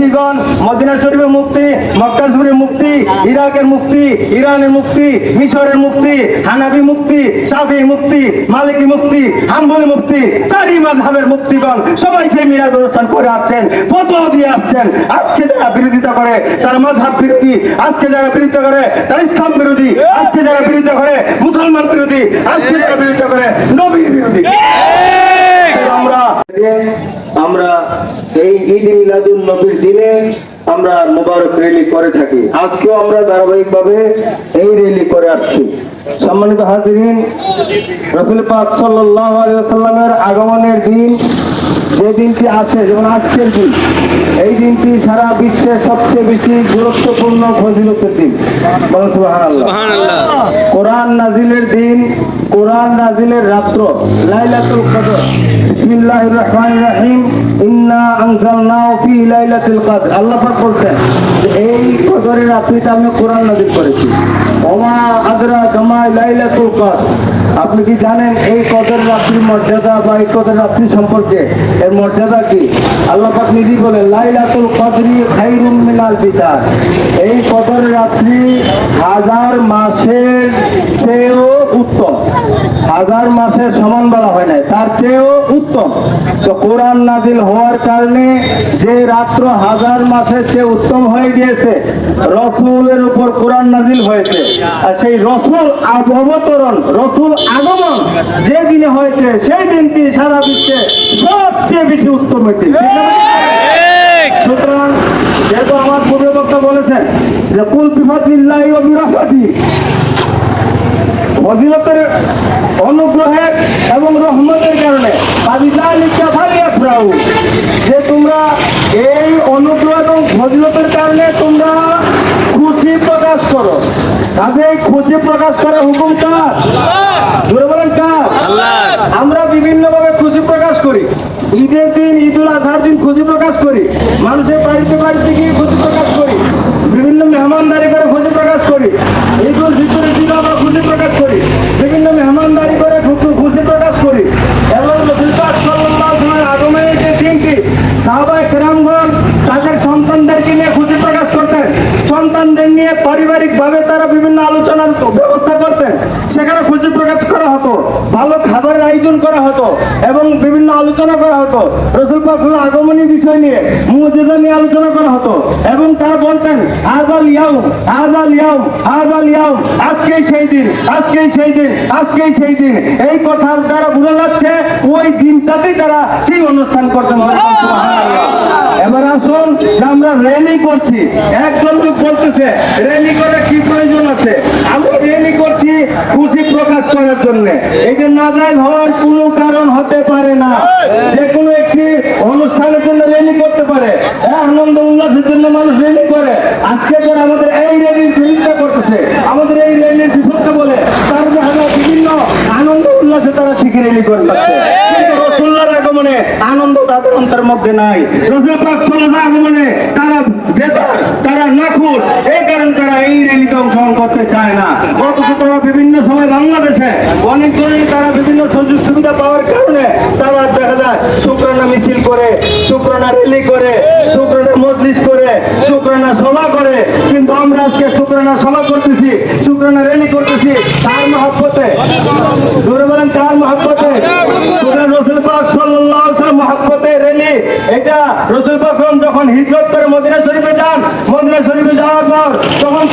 মুফতিগণ Medina শরীফের মুফতি মক্কা শরীফের মুফতি, ইরাকের মুফতি, ইরানের মুফতি, মিশরের মুফতি হানাবি মুফতি শাফি মুফতি, মালিকি মুফতি, হাম্বলি মুফতি, চারি মাযহাবের মুফতিগণ সবাই সেই মিলাদ অনুষ্ঠান করে আসছেন, ফতোয়া দিয়ে আসছেন। আজকে যারা বিরোধিতা করে, তারা মাযহাব বিরোধী। আজকে যারা বিরোধিতা করে, তারা ইসলাম বিরোধী। আজকে যারা বিরোধিতা করে, মুসলমান বিরোধী। আজকে যারা বিরোধিতা করে, নবীর বিরোধী আমরা আমরা এই ঈদ মিলাদুল নবীর দিনে আমরা মোবারক রেলি করে থাকি। আজকেও আমরা ধারাবাহিকভাবে এই রেলি করে আসছি। সম্মানিত হাজিরিন, রসুল পাক সাল্লাহ আলিয়া সাল্লামের আগমনের দিন যে দিনটি আছে যেমন আজকের দিন। এই দিনটি সারা বিশ্বের সবচেয়ে বেশি গুরুত্বপূর্ণ ফজিলতের দিন। কোরআন নাজিলের দিন কোরআন নাজিলের রাত্র লাইলাতুল কদর। বিসমিল্লাহির রহমানির রহিম। ইন্না আনজালনাহু ফি লাইলাতুল কদর। আল্লাহ পাক বলছেন এই কদরের রাত্রিতে আমি কোরআন নাজিল করেছি। ওমা আদরা কামা লাইলাতুল কদর। আপনি কি জানেন এই কদর রাত্রির মর্যাদা বা এই কদর রাত্রি সম্পর্কে? এর মর্যাদা কি? আল্লাহ পাক নিজেই বলে লাইলাতুল কদরি খাইরুম মিনাল বিদার। এই কদর রাত্রি হাজার মাসের চেয়েও উত্তম। হাজার মাসের সমান বলা হয় নাই তার চেয়েও উত্তম। তো কোরআন নাজিল হওয়ার কারণে যে রাত্র হাজার মাসের চেয়ে উত্তম হয়ে গিয়েছে রসুলের উপর কোরআন নাজিল হয়েছে। আর সেই রসুল অবতরণ রসুল আগমন যে দিনে হয়েছে সেই দিনটি সারা বিশ্বে সবচেয়ে বেশি উত্তম একটি সুতরাং যেহেতু আমার পূর্ব বক্তা বলেছেন যে কুল বিফাদিল্লাহি ওয়া বিরহমাতিহি ফজিলতের অনুগ্রহের এবং রহমতের কারণে যে তোমরা এই অনুগ্রহ এবং ফজিলতের কারণে তোমরা খুশি প্রকাশ করো। কাজে খুশি প্রকাশ করার হুকুম কার? বলেন কার? আমরা বিভিন্ন ভাবে খুশি প্রকাশ করি। ঈদের দিন ঈদুল আজহার দিন খুশি প্রকাশ করি। মানুষের বাড়িতে বাড়িতে গিয়ে খুশি প্রকাশ করি। বিভিন্ন মেহমানদারি আলোচনার ব্যবস্থা করতেন। সেখানে খুশি প্রকাশ করা হতো, ভালো খাবারের আয়োজন করা হতো এবং বিভিন্ন আলোচনা করা হতো। রসুল পাক আগমনী বিষয় নিয়ে মুজিজা নিয়ে আলোচনা করা হতো এবং তারা বলতেন আজাল ইয়াউম আজাল ইয়াউম আজাল ইয়াউম, আজকেই সেই দিন, আজকেই সেই দিন, আজকেই সেই দিন। এই কথার দ্বারা বোঝা যাচ্ছে ওই দিনটাতেই তারা সেই অনুষ্ঠান করতেন। এবার আসুন, আমরা র্যালি করছি। একজন লোক বলতেছে র্যালি করার কি প্রয়োজন আছে? করছি খুশি প্রকাশ করার জন্য। যে নাজাইজ হওয়ার কোনো কারণ হতে পারে না। যে কোনো একটি অনুষ্ঠানের জন্য র্যালি করতে পারে। হ্যাঁ, আনন্দ উল্লাসের জন্য মানুষ র্যালি করে। আজকে যারা আমাদের এই র্যালির বিরোধিতা করতেছে আমাদের এই র্যালির বিপক্ষে বলে তারা বিভিন্ন আনন্দ উল্লাসে তারা ঠিক রেলি রসুল্লাহর আগমনে আনন্দ তাদের অন্তরের মধ্যে নাই। তারা না অথচ তারা বিভিন্ন সময় বাংলাদেশে অনেক ধরনের তারা বিভিন্ন সুযোগ সুবিধা পাওয়ার কারণে তারা দেখা যায় শুক্রানা মিছিল করে শুক্রানা র্যালি করে, শুক্রানা মজলিস করে, শুক্রানা সভা করে। কিন্তু আমরা আজকে শুক্রানা সভা করতেছি, শুক্রানা র্যালি করতেছি, তার মহব্বতে। জোরে বলেন কার মহব্বতে? এটা রসুল যখন করে যান যাওয়ার পর তখন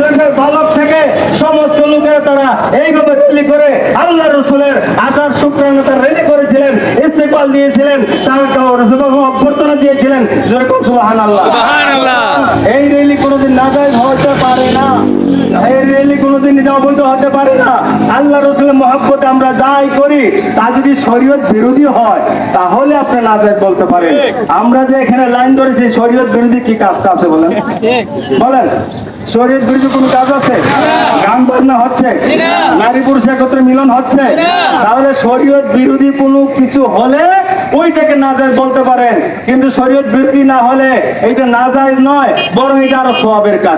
শরীফের বালক থেকে সমস্ত লোকেরা তারা করে আল্লাহ রসুলের আসার শুক্রানা তারা ইস্তেকবাল দিয়েছিলেন তারা অভ্যর্থনা দিয়েছিলেন। যেরকম সুবহানাল্লাহ। এই র্যালি কোনোদিন নাজায়েজ হতে পারে না। এই র্যালি কোনোদিন এটা অবৈধ হতে পারে না। আল্লাহ রসুলের মহব্বতে আমরা যাই করি তা যদি শরীয়ত বিরোধী হয় তাহলে আপনি নাজায়েজ বলতে পারেন। আমরা যে এখানে লাইন ধরেছি শরীয়ত বিরোধী কি কাজটা আছে বলেন? বলেন বিরোধী কোন কাজ আছে? গান বাজনা হচ্ছে? নারী পুরুষ একত্রে মিলন হচ্ছে? তাহলে শরীয়ত বিরোধী কোনো কিছু হলে ওইটাকে নাজায়েজ বলতে পারেন কিন্তু শরীয়ত বিরোধী না হলে এইটা নাজায়েজ নয়, বরং এটা আরও সোয়াবের কাজ?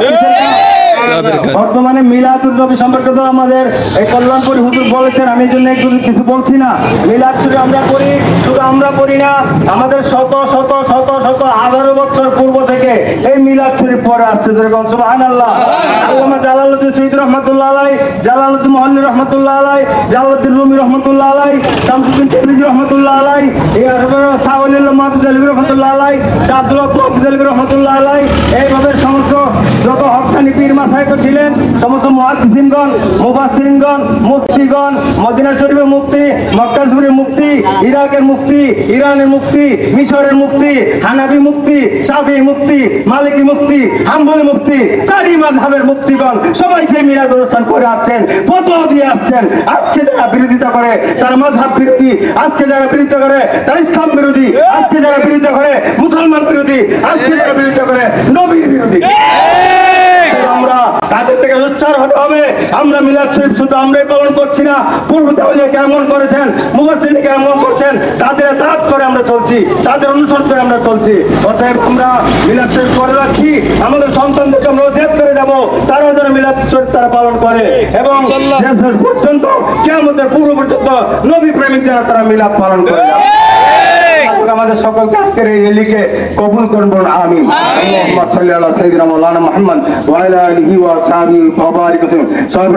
বর্তমানে মিলাদুল নবী সম্পর্কে তো আমাদের এই কল্যাণপুরি হুজুর বলেছেন, আমি জন্য একটু কিছু বলছি না। মিলাদ শুধু আমরা করি, শুধু আমরা করি না, আমাদের শত শত শত শত হাজারো বছর পূর্ব থেকে এই মিলাদ শরীফ পরে আসছে যেরকম সুবহানাল্লাহ। আল্লামা জালালউদ্দিন সৈয়দ রহমাতুল্লাহ আলাই জালালউদ্দিন মোহাল্লি রহমাতুল্লাহ আলাই জালালউদ্দিন রুমি রহমাতুল্লাহ আলাই শামসুদ্দিন টিরমিজি রহমাতুল্লাহ আলাই সাউলিল্লাহ মাহমুদ আলী রহমাতুল্লাহ আলাই শাহ আব্দুল রহমাতুল্লাহ আলাই এইভাবে সমস্ত যত হকানি পীর মাসায়ক ছিলেন সমস্ত মুহাদ্দিসিনগণ মুফাসসিরিনগণ মুফতিগণ, মদিনা শরীফের মুফতি, মক্কা শরীফের মুফতি, ইরাকের মুফতি, ইরানের মুফতি, মিশরের মুফতি হানাবি মুফতি, শাফি মুফতি, মালিকি মুফতি, হাম্বলি মুফতি চারি মাযহাবের মুফতিগণ সবাই সেই মিলাদ অনুষ্ঠান করে আসছেন, ফতোয়া দিয়ে আসছেন। আজকে যারা বিরোধিতা করে, তারা মাযহাব বিরোধী। আজকে যারা বিরোধিতা করে, তারা ইসলাম বিরোধী। আজকে যারা বিরোধিতা করে, মুসলমান বিরোধী। আজকে যারা বিরোধিতা করে, নবীর বিরোধী আমরা তাদের থেকে উচ্চার হতে হবে আমরা মিলাদ শরীফ শুধু আমরাই পালন করছি না পূর্ব তাহলে কেমন করেছেন মুবাসিনী কেমন করছেন তাদের তাঁত করে আমরা চলছি তাদের অনুসরণ করে আমরা চলছি। অতএব আমরা মিলাদ শরীফ করে যাচ্ছি আমাদের সন্তানদেরকে আমরা ওজেব করে যাব তারা যেন মিলাদ শরীফ তারা পালন করে। এবং শেষ পর্যন্ত কেমন পূর্ব পর্যন্ত নবী প্রেমিক যারা তারা মিলাদ পালন করে আমাদের সকলকে আজকের এই রেলিকে কবুল করবেন আমিন। আল্লাহুম্মা সাল্লি আলা সাইয়্যিদিনা মাওলানা মুহাম্মদ ওয়া আলা আলিহি ওয়া সাহবিহি ওয়া বারিক ওয়া সাল্লাম।